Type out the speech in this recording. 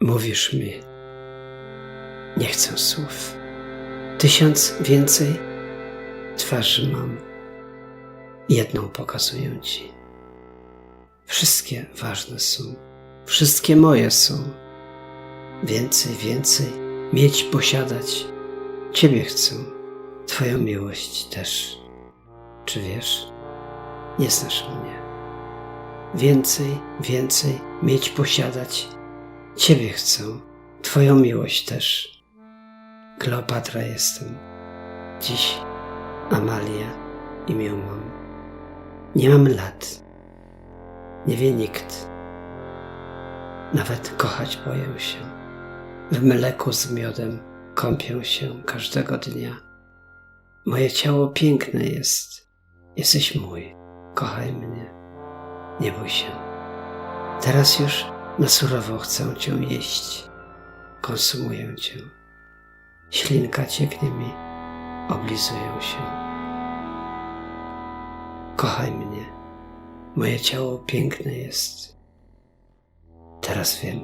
Mówisz mi, nie chcę słów. Tysiąc więcej twarzy mam. Jedną pokazuję ci. Wszystkie ważne są, wszystkie moje są. Więcej, więcej mieć, posiadać. Ciebie chcę, Twoją miłość też. Czy wiesz? Nie znasz mnie. Więcej, więcej mieć, posiadać. Ciebie chcę, Twoją miłość też. Kleopatra jestem. Dziś Amalia imię mam. Nie mam lat. Nie wie nikt. Nawet kochać boję się. W mleku z miodem kąpię się każdego dnia. Moje ciało piękne jest. Jesteś mój. Kochaj mnie. Nie bój się. Teraz już na surowo chcę cię jeść. Konsumuję cię. Ślinka cieknie mi, oblizuję się. Kochaj mnie. Moje ciało piękne jest. Teraz wiem,